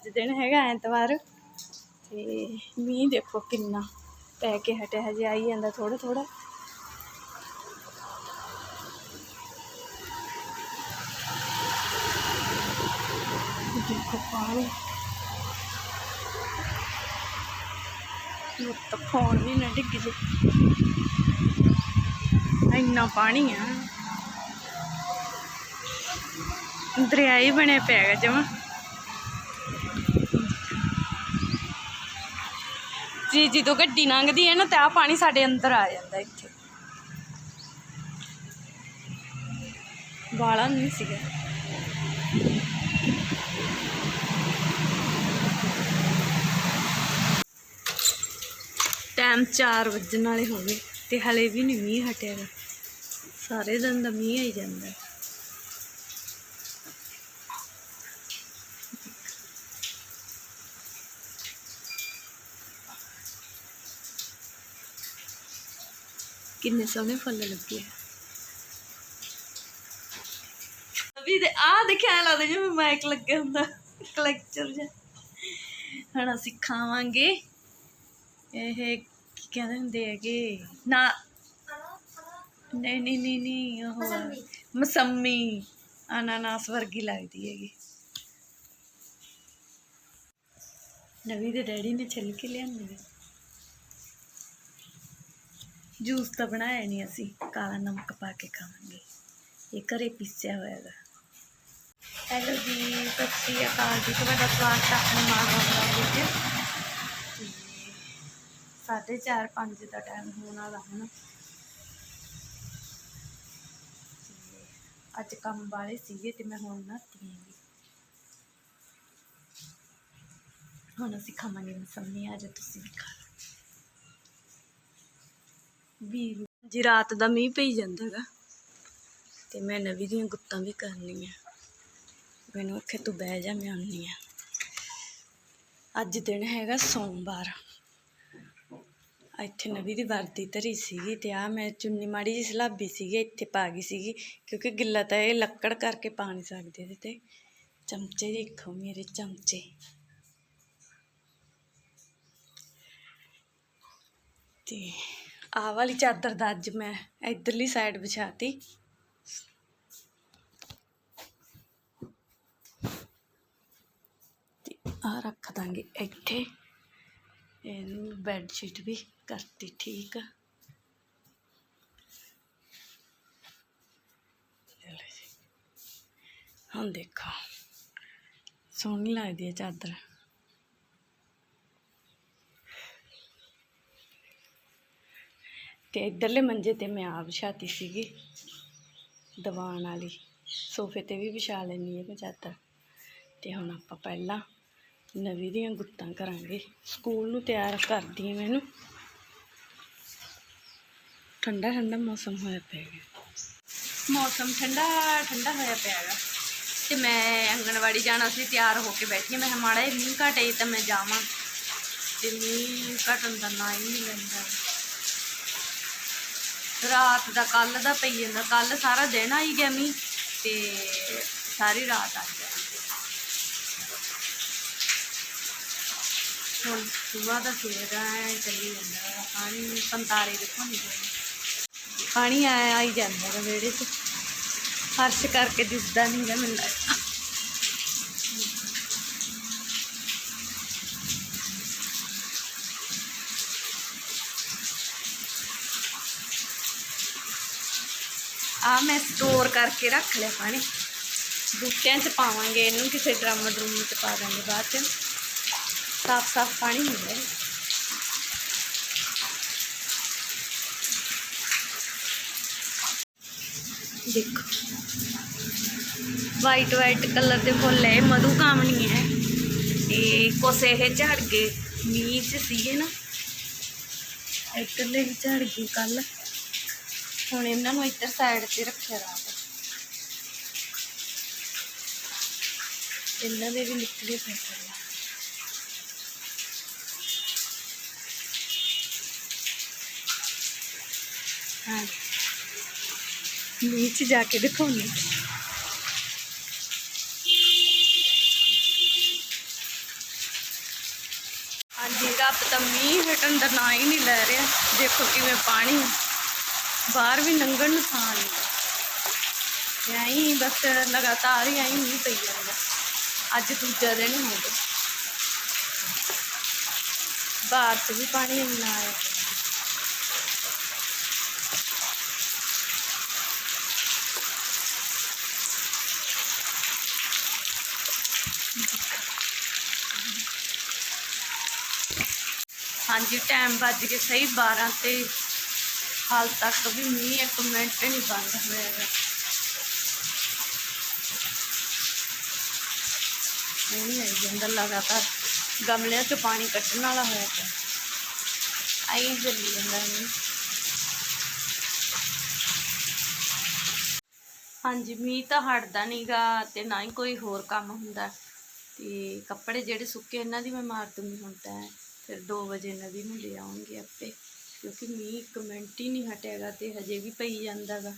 ਅੱਜ ਦਿਨ ਹੈਗਾ ਐਤਵਾਰ ਤੇ ਮੀਂਹ ਦੇਖੋ ਕਿੰਨਾ ਪੈ ਕੇ ਹਟਿਆ ਹਜੇ ਆਈ ਜਾਂਦਾ ਥੋੜਾ ਥੋੜਾ ਦੇਖੋ ਪਾਣੀ ਮੇਰੇ ਤਾਂ ਫੋਨ ਵੀ ਨਾ ਡਿੱਗ ਜੇ ਇੰਨਾ ਪਾਣੀ ਆ ਦਰਿਆ ਹੀ ਬਣਿਆ ਪਿਆ ਹੈਗਾ ਜਮਾ ਜੀ ਜਦੋਂ ਗੱਡੀ ਲੰਘਦੀ ਹੈ ਨਾ ਤਾਂ ਆ ਪਾਣੀ ਸਾਡੇ ਅੰਦਰ ਆ ਜਾਂਦਾ ਇੱਥੇ। ਵਾਲਾ ਨਹੀਂ ਸੀਗਾ। ਟਾਈਮ 4 ਵੱਜਣ ਵਾਲੇ ਹੋ ਗਏ ਤੇ ਹਲੇ ਵੀ ਨਹੀਂ ਮੀਂਹ ਹਟਿਆ। ਗਾ। ਸਾਰੇ ਦਿਨ ਦਾ ਮੀਂਹ ਆਈ ਜਾਂਦਾ। ਕਿੰਨੇ ਸੋਹਣੇ ਫੁੱਲ ਲੱਗੇ ਆ। ਅਭੀ ਦੇ ਆ ਦੇਖਿਆ, ਐਂ ਲੱਗਦਾ ਜਿਵੇਂ ਮਾਈਕ ਲੱਗਿਆ ਹੁੰਦਾ ਕਲੈਕਚਰ ਜਿਹਾ। ਹੁਣ ਅਸੀਂ ਇਹ ਕੀ ਕਹਿੰਦੇ ਹੁੰਦੇ ਹੈਗੇ? ਨਾ, ਨਹੀਂ ਨਹੀਂ ਨਹੀਂ ਨਹੀਂ, ਉਹ ਮਸੰਮੀ। ਅਨਾਨਾਸ ਵਰਗੀ ਲੱਗਦੀ ਹੈਗੀ। ਨਵੀ ਦੇ ਡੈਡੀ ਨੇ ਛਿੱਲ ਕੇ ਲਿਆਂਦੀ ਹੈ। ਜੂਸ ਤਾਂ ਬਣਾਇਆ ਨਹੀਂ ਅਸੀਂ, ਕਾਲਾ ਨਮਕ ਪਾ ਕੇ ਖਾਵਾਂਗੇ। ਇਹ ਘਰੇ ਪੀਸਿਆ ਹੋਇਆ ਹੈਗਾ। ਹੈਲੋ ਜੀ, ਸਤਿ ਸ਼੍ਰੀ ਅਕਾਲ ਜੀ, ਤੁਹਾਡਾ ਸਵਾਗਤ ਹੈ ਆਪਣੇ ਮਾਂ ਬਾਪ ਵਿੱਚ। ਤੇ ਸਾਢੇ ਚਾਰ ਪੰਜ ਦਾ ਟਾਈਮ ਹੋਣ ਵਾਲਾ ਹੁਣ ਅੱਜ ਕੰਮ ਵਾਲੇ ਸੀਗੇ ਤੇ ਮੈਂ ਹੁਣ ਨਹਾਤੀ ਹੈਗੀ ਹੁਣ ਅਸੀਂ ਖਾਵਾਂਗੇ ਮਸੰਮੀ ਅੱਜ ਤੁਸੀਂ ਵੀ ਖਾ ਵੀ ਜੀ ਰਾਤ ਦਾ ਮੀਂਹ ਪਈ ਜਾਂਦਾ ਹੈਗਾ ਤੇ ਮੈਂ ਨਵੀਂ ਦੀਆਂ ਗੁੱਤਾਂ ਵੀ ਕਰਨੀਆਂ। ਮੈਨੂੰ ਆਖੇ ਤੂੰ ਬਹਿ ਜਾ, ਮੈਂ ਆਉਂਦੀ ਆ ਅੱਜ ਦਿਨ ਹੈਗਾ ਸੋਮਵਾਰ। ਇੱਥੇ ਨਵੀਂ ਦੀ ਵਰਦੀ ਧਰੀ ਸੀਗੀ ਤੇ ਆ ਮੈਂ ਚੁੰਨੀ ਮਾੜੀ ਜਿਹੀ ਸਲਾਬੀ ਸੀਗੀ, ਇੱਥੇ ਪਾ ਗਈ ਸੀਗੀ, ਕਿਉਂਕਿ ਗਿੱਲਾ ਤਾਂ ਇਹ ਲੱਕੜ ਕਰਕੇ ਪਾ ਨਹੀਂ ਸਕਦੇ ਇਹਦੇ ਤੇ। ਚਮਚੇ ਦੇਖੋ ਮੇਰੇ ਚਮਚੇ। ਤੇ ਆਹ ਵਾਲੀ ਚਾਦਰ ਦਾ ਅੱਜ ਮੈਂ ਇਧਰਲੀ ਸਾਈਡ ਵਿਛਾਤੀ। ਤੇ ਆ ਰੱਖ ਦਾਂਗੇ ਇੱਥੇ। ਇਹਨੂੰ ਬੈੱਡ ਸ਼ੀਟ ਵੀ ਕਰਤੀ ਠੀਕ। ਆ ਹੁਣ ਦੇਖੋ। ਸੋਹਣੀ ਲੱਗਦੀ ਹੈ ਚਾਦਰ। ਤੇ ਇਧਰਲੇ ਮੰਜੇ ਤੇ ਮੈਂ ਆਪ ਵਿਛਾਤੀ ਸੀਗੀ, ਦੀਵਾਨ ਵਾਲੀ। ਸੋਫੇ ਤੇ ਵੀ ਵਿਛਾ ਲੈਣੀ ਹੈ ਮੈਂ ਚਾਦਰ ਤੇ ਹੁਣ ਆਪਾਂ ਪਹਿਲਾਂ ਨਵੀਂ ਦੀਆਂ ਗੁੱਤਾਂ ਕਰਾਂਗੇ। ਸਕੂਲ ਨੂੰ ਤਿਆਰ ਕਰਦੀ ਹਾਂ ਮੈਨੂੰ। ਠੰਡਾ ਠੰਡਾ ਮੌਸਮ ਹੋਇਆ ਪਿਆ ਹੈ ਮੌਸਮ ਠੰਡਾ ਠੰਡਾ ਹੋਇਆ ਪਿਆ ਹੈਗਾ। ਤੇ ਮੈਂ ਅੰਗਣਵਾੜੀ ਜਾਣਾ ਸੀ, ਤਿਆਰ ਹੋ ਕੇ ਬੈਠੀ ਹਾਂ। ਮੈਂ ਕਿਹਾ ਮਾੜਾ ਜਿਹਾ ਮੀਂਹ ਘਟੇ ਤਾਂ ਮੈਂ ਜਾਵਾਂ। ਤੇ ਮੀਂਹ ਘਟਣ ਦਾ ਨਾਂ ਹੀ ਨਹੀਂ ਲੈਂਦਾ। ਰਾਤ ਦਾ ਕੱਲ ਦਾ ਪਈ ਜਾਂਦਾ ਕੱਲ ਸਾਰਾ ਦਿਨ ਆਈ ਗਿਆ ਮੀ ਤੇ ਸਾਰੀ ਰਾਤ ਆ ਗਿਆ ਹੁਣ ਸੁਬਾਹ ਦਾ ਸਵੇਰ ਐ ਚੱਲੀ ਜਾਂਦਾ, ਪਾਣੀ ਪੰਤਾਰੇ ਦੇਖੋ ਨਹੀਂ ਪਾਣੀ ਆ ਆਈ ਜਾਂਦਾ ਹੈਗਾ 'ਚ। ਫਰਸ਼ ਕਰਕੇ ਦਿਸਦਾ ਨਹੀਂ ਗਾ ਮੈਨੂੰ ਆ ਮੈਂ ਸਟੋਰ ਕਰਕੇ ਰੱਖ ਲਿਆ ਪਾਣੀ। ਬੂਟਿਆਂ 'ਚ ਪਾਵਾਂਗੇ ਇਹਨੂੰ, ਕਿਸੇ ਡਰਮ ਡਰੂਮ 'ਚ ਪਾ ਦਾਂਗੇ ਬਾਅਦ 'ਚ। ਸਾਫ਼ ਸਾਫ਼ ਪਾਣੀ ਹੁੰਦਾ ਹੈ ਦੇਖੋ। ਵਾਈਟ ਵਾਈਟ ਕਲਰ ਦੇ ਫੁੱਲ ਹੈ, ਮਧੂ ਕਾਮਣੀ ਹੈ। ਤੇ ਕੁਛ ਇਹ ਝੜ ਗਏ। ਮੀਂਹ 'ਚ ਸੀਗੇ ਨਾ। ਇੱਧਰਲੇ ਵੀ ਝੜ ਗਏ ਕੱਲ ਹੁਣ ਇਹਨਾਂ ਨੂੰ ਇੱਧਰ ਸਾਈਡ ਤੇ ਰੱਖਿਆ ਰਾਤ ਇਹਨਾਂ ਦੇ ਵੀ ਨਿਕਲੇ ਪਏ ਪਹਿਲਾਂ। ਹਾਂ ਨੀਚੇ ਜਾ ਕੇ ਦਿਖਾਉਣੀ ਰਾਤ ਤਾਂ ਮੀਂਹ ਹਟਣ ਦਾ ਨਾ ਹੀ ਨਹੀਂ ਲੈ ਰਿਹਾ। ਦੇਖੋ ਕਿਵੇਂ ਪਾਣੀ ਬਾਹਰ ਵੀ ਲੰਘਣ ਨੂੰ ਥਾਂ ਨਹੀਂ ਆਈ ਬਸ ਲਗਾਤਾਰ ਹੀ ਆਈ ਮੀਂਹ ਪਈ ਜਾਂਦਾ। ਅੱਜ ਦੂਜਾ ਦਿਨ ਹੋ ਗਿਆ। ਬਾਹਰ ਤੇ ਵੀ ਪਾਣੀ ਇੰਨਾ ਆਇਆ ਹਾਂਜੀ ਟਾਈਮ ਵੱਜ ਕੇ ਸਹੀ 12 ਤੇ। ਹਾਲ ਤੱਕ ਵੀ ਮੀਂਹ ਇੱਕ ਮਿੰਟ ਨਹੀਂ ਬੰਦ ਹੋਇਆ ਹੈਗਾ। ਨਹੀਂ ਆਈ ਜਾਂਦਾ ਲਗਾਤਾਰ। ਗਮਲਿਆਂ 'ਚ ਪਾਣੀ ਕੱਢਣ ਵਾਲਾ ਹੋਇਆ ਪਿਆ। ਆਈ ਜਲਦੀ ਜਾਂਦਾ ਨਹੀਂ ਹਾਂਜੀ, ਮੀਂਹ ਤਾਂ ਹਟਦਾ ਨਹੀਂਗਾ ਤੇ ਨਾ ਹੀ ਕੋਈ ਹੋਰ ਕੰਮ ਹੁੰਦਾ। ਤੇ ਕੱਪੜੇ ਜਿਹੜੇ ਸੁੱਕੇ, ਇਹਨਾਂ ਦੀ ਮੈਂ ਮਾਰ ਦੂੰਗੀ ਹੁਣ ਤਾਂ। ਫਿਰ 2 ਵਜੇ ਇਹਨਾਂ ਦੀ ਨੂੰ ਲੈ ਆਉਂਗੇ ਆਪੇ। ਕਿਉਂਕਿ ਮੀਂਹ ਇੱਕ ਮਿੰਟ ਹੀ ਨਹੀਂ ਹਟੇਗਾ ਤੇ ਹਜੇ ਵੀ ਪਈ ਜਾਂਦਾਗਾ।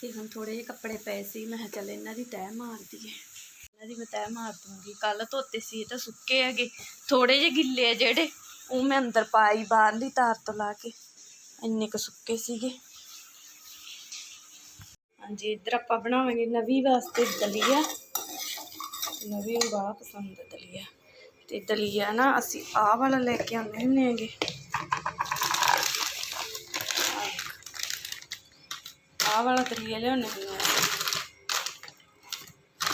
ਤੇ ਹੁਣ ਥੋੜੇ ਜਿਹੇ ਕੱਪੜੇ ਪਏ ਸੀ, ਮੈਂ ਕਿਹਾ ਚੱਲ ਇਹਨਾਂ ਦੀ ਤਹਿ ਮਾਰ ਦਈਏ। ਇਹਨਾਂ ਦੀ ਮੈਂ ਤਹਿ ਮਾਰ ਦੂੰਗੀ। ਕੱਲ ਧੋਤੇ ਸੀ, ਇਹ ਤਾਂ ਸੁੱਕੇ ਹੈਗੇ। ਥੋੜੇ ਜਿਹੇ ਗਿੱਲੇ ਆ ਜਿਹੜੇ, ਉਹ ਮੈਂ ਅੰਦਰ ਪਾਈ ਬਾਹਰਲੀ ਤਾਰ ਤੋਂ ਲਾ ਕੇ। ਇੰਨੇ ਕੁ ਸੁੱਕੇ ਸੀਗੇ। ਹਾਂਜੀ, ਇੱਧਰ ਆਪਾਂ ਬਣਾਵਾਂਗੇ ਨਵੀਂ ਵਾਸਤੇ ਦਲੀਆ। ਨਵੀਂ ਨੂੰ ਬੜਾ ਪਸੰਦ ਦਲੀਆ। ਤੇ ਦਲੀਆ ਨਾ ਅਸੀਂ ਆਹ ਵਾਲਾ ਲੈ ਕੇ ਆਉਂਦੇ ਹੁੰਦੇ ਹੈਗੇ। ਆਹ ਵਾਲਾ ਦਲੀਆ ਲਿਆਉਂਦੇ ਹੁੰਦੇ ਹਾਂ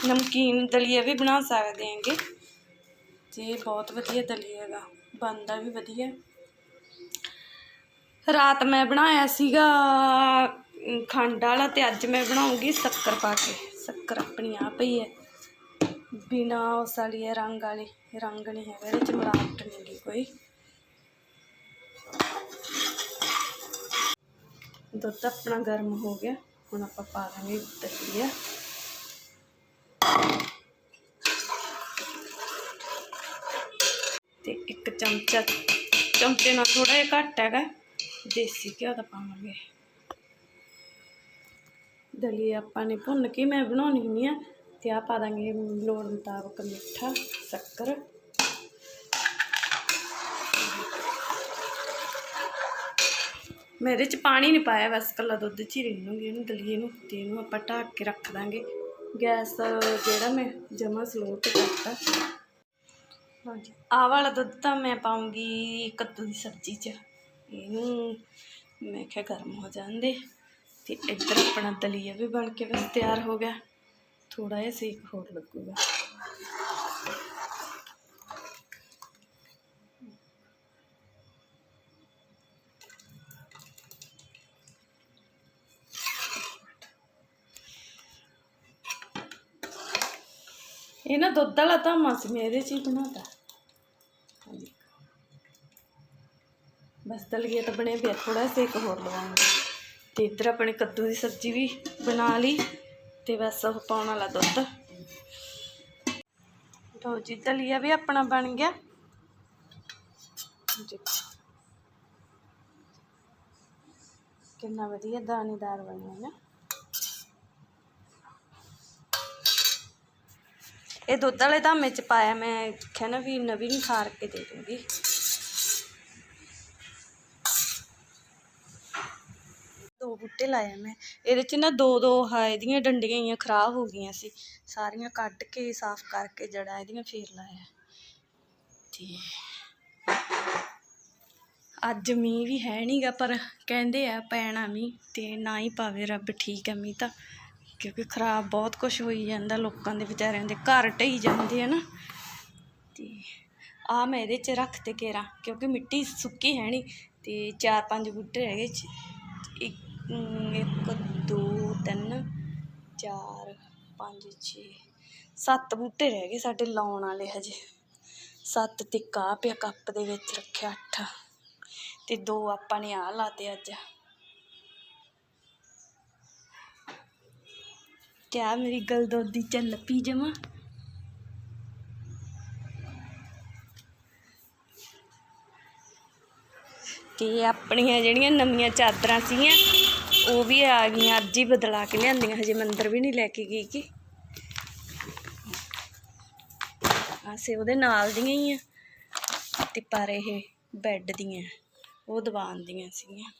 ਨਮਕੀਨ ਦਲੀਆ ਵੀ ਬਣਾ ਸਕਦੇ ਹੈਗੇ। ਤੇ ਬਹੁਤ ਵਧੀਆ ਦਲੀਆ ਹੈਗਾ, ਬਣਦਾ ਵੀ ਵਧੀਆ। ਰਾਤ ਮੈਂ ਬਣਾਇਆ ਸੀਗਾ ਖੰਡ ਵਾਲਾ ਤੇ ਅੱਜ ਮੈਂ ਬਣਾਉਂਗੀ ਸ਼ੱਕਰ ਪਾ ਕੇ। ਸ਼ੱਕਰ ਆਪਣੀ ਆਪ ਹੀ ਹੈ। ਬਿਨਾ ਉਸ ਵਾਲੀ ਹੈ ਰੰਗ ਵਾਲੀ ਰੰਗ ਨਹੀਂ ਹੈਗਾ, ਇਹਦੇ ਚ ਮਿਲਾਵਟ ਨਹੀਂ ਗੀ ਕੋਈ। ਦੁੱਧ ਆਪਣਾ ਗਰਮ ਹੋ ਗਿਆ, ਹੁਣ ਆਪਾਂ ਪਾ ਦਾਂਗੇ ਦਲੀਆ। ਤੇ ਇੱਕ ਚਮਚਾ, ਚਮਚੇ ਨਾਲ ਥੋੜਾ ਜਿਹਾ ਘੱਟ ਹੈਗਾ, ਦੇਸੀ ਘਿਓ ਦਾ ਪਾਵਾਂਗੇ। ਦਲੀਆ ਆਪਾਂ ਨੇ ਭੁੰਨ ਕੇ ਮੈਂ ਬਣਾਉਣੀ ਹੁੰਦੀ ਆ ਤੇ ਆ ਪਾ ਦਾਂਗੇ ਲੋੜ ਮੁਤਾਬਕ ਮਿੱਠਾ, ਸ਼ੱਕਰ। ਮੈਂ ਇਹਦੇ ਚ ਪਾਣੀ ਨਹੀਂ ਪਾਇਆ, ਬਸ ਕੱਲਾ ਦੁੱਧ ਚ ਹੀ ਰਿੰਨੂਗੀ, ਇਹਨੂੰ ਦਲੀਏ ਨੂੰ, ਤੇ ਇਹਨੂੰ ਆਪਾਂ ਢੱਕ ਕੇ ਰੱਖ ਦਾਂਗੇ। ਗੈਸ ਜਿਹੜਾ ਮੈਂ ਜਮਾ ਸਲੋ ਤੇ ਕਰਤਾ। ਹਾਂਜੀ ਆ ਵਾਲਾ ਦੁੱਧ ਤਾਂ ਮੈਂ ਪਾਉਂਗੀ ਕੱਦੂ ਦੀ ਸਬਜ਼ੀ 'ਚ। ਇਹਨੂੰ ਮੈਂ ਕਿਹਾ ਗਰਮ ਹੋ ਜਾਂਦੇ ਤੇ ਇੱਧਰ ਆਪਣਾ ਦਲੀਆ ਵੀ ਬਣ ਕੇ ਬਸ ਤਿਆਰ ਹੋ ਗਿਆ। ਥੋੜਾ ਜਿਹਾ ਸੇਕ ਹੋਰ ਲੱਗੂਗਾ। ਇਹ ਨਾ ਦੁੱਧ ਵਾਲਾ ਧਾਮਾ ਸੀ ਮੈਂ ਇਹਦੇ 'ਚ ਹੀ ਬਣਾਤਾ। ਹਾਂਜੀ। ਬਸ ਦਲੀਆ ਤਾਂ ਬਣੇ ਪਿਆ ਥੋੜਾ ਸੇਕ ਹੋਰ ਲਵਾਂਗੇ। ਤੇ ਇੱਧਰ ਆਪਣੇ ਕੱਦੂ ਦੀ ਸਬਜ਼ੀ ਵੀ ਬਣਾ ਲਈ। ਤੇ ਬਸ ਉਹ ਪਾਉਣ ਵਾਲਾ ਦੁੱਧ। ਲਓ ਜੀ, ਦਲੀਆ ਵੀ ਆਪਣਾ ਬਣ ਗਿਆ। ਕਿੰਨਾ ਵਧੀਆ ਦਾਣੇਦਾਰ ਬਣਿਆ ਨਾ। ਇਹ ਦੁੱਧ ਵਾਲੇ ਧਾਮੇ ਚ ਪਾਇਆ, ਮੈਂ ਕਿਹਾ ਨਾ ਵੀ ਨਵੀਂ ਨੂੰ ਖਾਰ ਕੇ ਦੇ ਦੂੰਗੀ। ਦੋ ਬੂਟੇ ਲਾਇਆ ਮੈਂ। ਇਹਦੇ ਚ ਨਾ ਦੋ ਦੋ, ਹਾ, ਇਹਦੀਆਂ ਡੰਡੀਆਂ ਹੀ ਖਰਾਬ ਹੋ ਗਈਆਂ ਸੀ। ਸਾਰੀਆਂ ਕੱਢ ਕੇ, ਸਾਫ਼ ਕਰਕੇ ਜੜਾ ਇਹਦੀਆਂ ਫੇਰ ਲਾਇਆ। ਤੇ ਅੱਜ ਮੀਂਹ ਵੀ ਹੈ ਨਹੀਂਗਾ ਪਰ ਕਹਿੰਦੇ ਆ ਪੈਣਾ ਮੀਂਹ ਤੇ ਨਾ ਹੀ ਪਾਵੇ ਰੱਬ, ਠੀਕ ਹੈ ਮੀਂਹ ਤਾਂ। ਕਿਉਂਕਿ ਖਰਾਬ ਬਹੁਤ ਕੁਝ ਹੋਈ ਜਾਂਦਾ ਲੋਕਾਂ ਦੇ ਵਿਚਾਰਿਆਂ ਦੇ, ਘਰ ਢਈ ਜਾਂਦੇ ਆ ਨਾ। ਤੇ ਆ ਮੈਂ ਇਹਦੇ ਚ ਰੱਖ ਤੇ ਕੇਰਾ, ਕਿਉਂਕਿ ਮਿੱਟੀ ਸੁੱਕੀ ਹੈ ਨਹੀਂ ਤੇ ਚਾਰ ਪੰਜ ਬੂਟੇ ਹੈਗੇ ਚ, ਇੱਕ ਇੱਕ, ਦੋ, ਤਿੰਨ, ਚਾਰ, ਪੰਜ, ਛੇ, ਸੱਤ ਬੂਟੇ ਰਹਿ ਗਏ ਸਾਡੇ ਲਾਉਣ ਵਾਲੇ ਹਜੇ। ਸੱਤ ਤੇ ਕਾਹ ਪਿਆ ਕੱਪ ਦੇ ਵਿੱਚ ਰੱਖਿਆ ਅੱਠ। ਤੇ ਦੋ ਆਪਾਂ ਨੇ ਆ ਲਾਤੇ ਅੱਜ। ਕਿਆ ਮੇਰੀ ਗਲਦੋਦੀ ਚੱਲ ਪੀ ਜਮਾ? ਤੇ ਆਪਣੀਆਂ ਜਿਹੜੀਆਂ ਨਵੀਆਂ ਚਾਦਰਾਂ ਸੀਗੀਆਂ ਉਹ ਵੀ ਆ ਗਈਆਂ, ਅੱਜ ਹੀ ਬਦਲਾ ਕੇ ਲਿਆਂਦੀਆਂ, ਹਜੇ ਮੰਦਰ ਵੀ ਨਹੀਂ ਲੈ ਕੇ ਗਈ ਕਿ। ਆਸੇ ਉਹਦੇ ਨਾਲ ਦੀਆਂ ਹੀ ਆ, ਤੇ ਪਰ ਇਹ ਬੈੱਡ ਦੀਆਂ, ਉਹ ਦੀਵਾਨ ਦੀਆਂ ਸੀਗੀਆਂ।